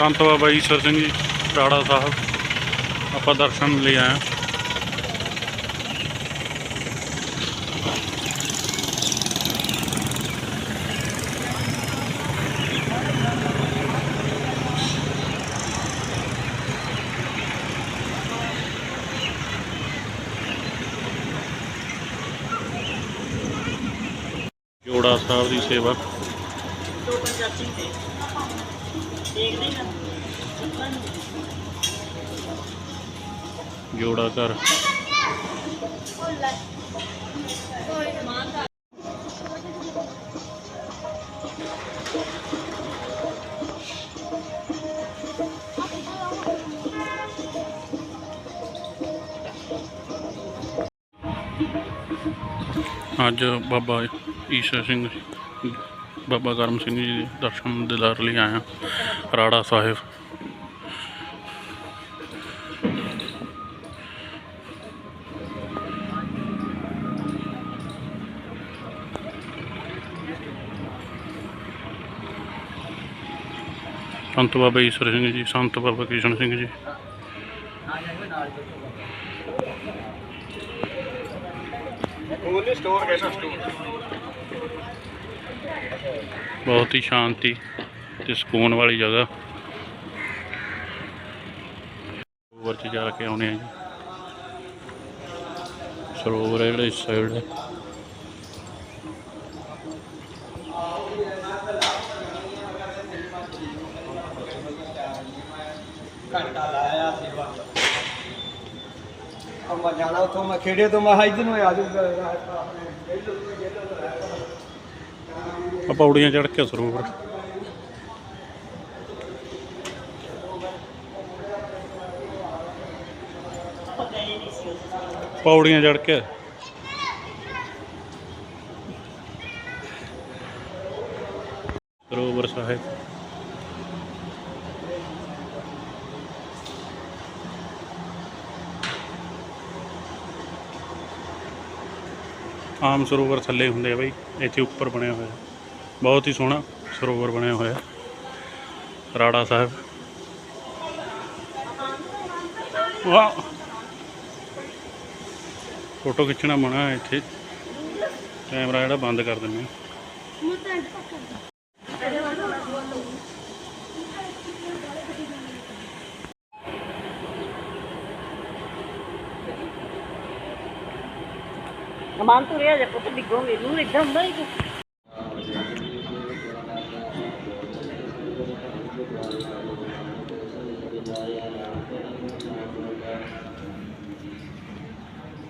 ਸੰਤ ਬਾਬਾ ਈਸ਼ਰ ਸਿੰਘ ਜੀ ਰਾੜਾ ਸਾਹਿਬ, ਆਪਾਂ ਦਰਸ਼ਨ ਲਈ ਆਏ ਜੋੜਾ ਸਾਹਿਬ ਦੀ ਸੇਵਾ। ਜੋੜਾ ਘਰ ਅੱਜ ਬਾਬਾ ਈਸ਼ਾ ਸਿੰਘ, ਬਾਬਾ ਕਰਮ ਸਿੰਘ ਜੀ ਦੇ ਦਰਸ਼ਨ ਦਿਦਾਰ ਲਈ ਆਇਆ। ਰਾੜਾ ਸਾਹਿਬ ਸੰਤ ਬਾਬਾ ਈਸ਼ਰ ਸਿੰਘ ਜੀ ਸੰਤ ਬਾਬਾ ਕ੍ਰਿਸ਼ਨ ਸਿੰਘ ਜੀ ਉਹਨੇ ਸਟੋਰ ਕਹਿਣਾ ਤੇ ਸਕੂਨ ਵਾਲੀ ਜਗ੍ਹਾ। ਸਰੋਵਰ ਚ ਜਾ ਕੇ ਆਉਣੇ ਆ ਜੀ। ਸਰੋਵਰ ਹੈ ਜਿਹੜਾ ਇਸ ਸਾਈਡ ਹੈ ਘੰਟਾ ਲਾਇਆ ਸੇਵਾ। ਅੰਮਾ ਜਾਣਾ ਉਥੋਂ ਮੈਂ ਖੇੜੇ ਤੋਂ ਮੈਂ ਇੱਧਰ ਨੂੰ ਆ ਜਾਊਗਾ। ਪੌੜੀਆਂ ਚੜ੍ਹ ਕੇ ਸਰੋਵਰ ਪੌੜੀਆਂ ਚੜ ਕੇ। ਸਰੋਵਰ ਸਾਹਿਬ। ਆਮ ਸਰੋਵਰ ਥੱਲੇ ਹੁੰਦੇ ਆ ਬਈ, ਇੱਥੇ ਉੱਪਰ ਬਣਿਆ ਹੋਇਆ। ਬਹੁਤ ਹੀ ਸੋਹਣਾ ਸਰੋਵਰ ਬਣਿਆ ਹੋਇਆ। ਰਾੜਾ ਸਾਹਿਬ। ਵਾਹ। ਫੋਟੋ ਖਿੱਚਣਾ ਮਨਾ ਹੈ ਇੱਥੇ। ਕੈਮਰਾ ਜਿਹੜਾ ਬੰਦ ਕਰ ਦਿੰਦੇ ਅਮਾਨ ਤੂੰ ਰਿਆ ਜਾ ਪੁੱਤ ਡਿੱਗੋਗੇ। ਨੂੰ ਇੱਦਾਂ ਹੁੰਦਾ ਹੀ ਸਾਧਨ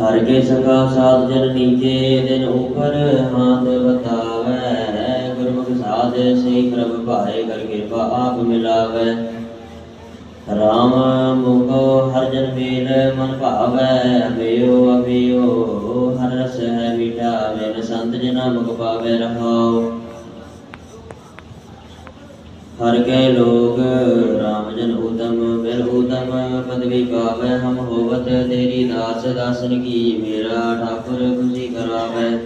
ਹਰ ਕੇ ਸਖਾ ਸਾਧ ਜਨ ਨੀਚੇ, ਦਿਨ ਉਪਰ ਹਾਥ ਬਤਾਵੈ ਗੁਰਮੁਖ ਸਾਧ ਸਹੀ ਪ੍ਰਭ ਭਾਏ ਕਰ ਕਿਰਪਾ ਆਪ ਮਿਲਾਵੈ। ਰਾਮ ਮੁਖੋ ਹਰ ਜਨ ਮੇਲ ਮਨ ਭਾਵੈ। ਅਬਿਓ ਅਬਿਓ ਹਰ ਰਸ ਹੈ ਮੀਠਾ ਸੰਤ ਜਨਾ ਮੁਖ ਪਾਵੈ ਰਹਾਉ। ਹਰ ਕੇ ਲੋਕ ਰਾਮ ਜਨ ਉਦਮ, ਬਿਲ ਉਦਮ, ਪਦਵੀ ਪਾਵੈ, ਹਮ ਹੋਵਤ ਤੇਰੀ ਦਾਸ, ਦਾਸਨ ਕੀ ਮੇਰਾ, ਠਾਕੁਰ ਖੁਸ਼ੀ ਕਰਾਵੈ।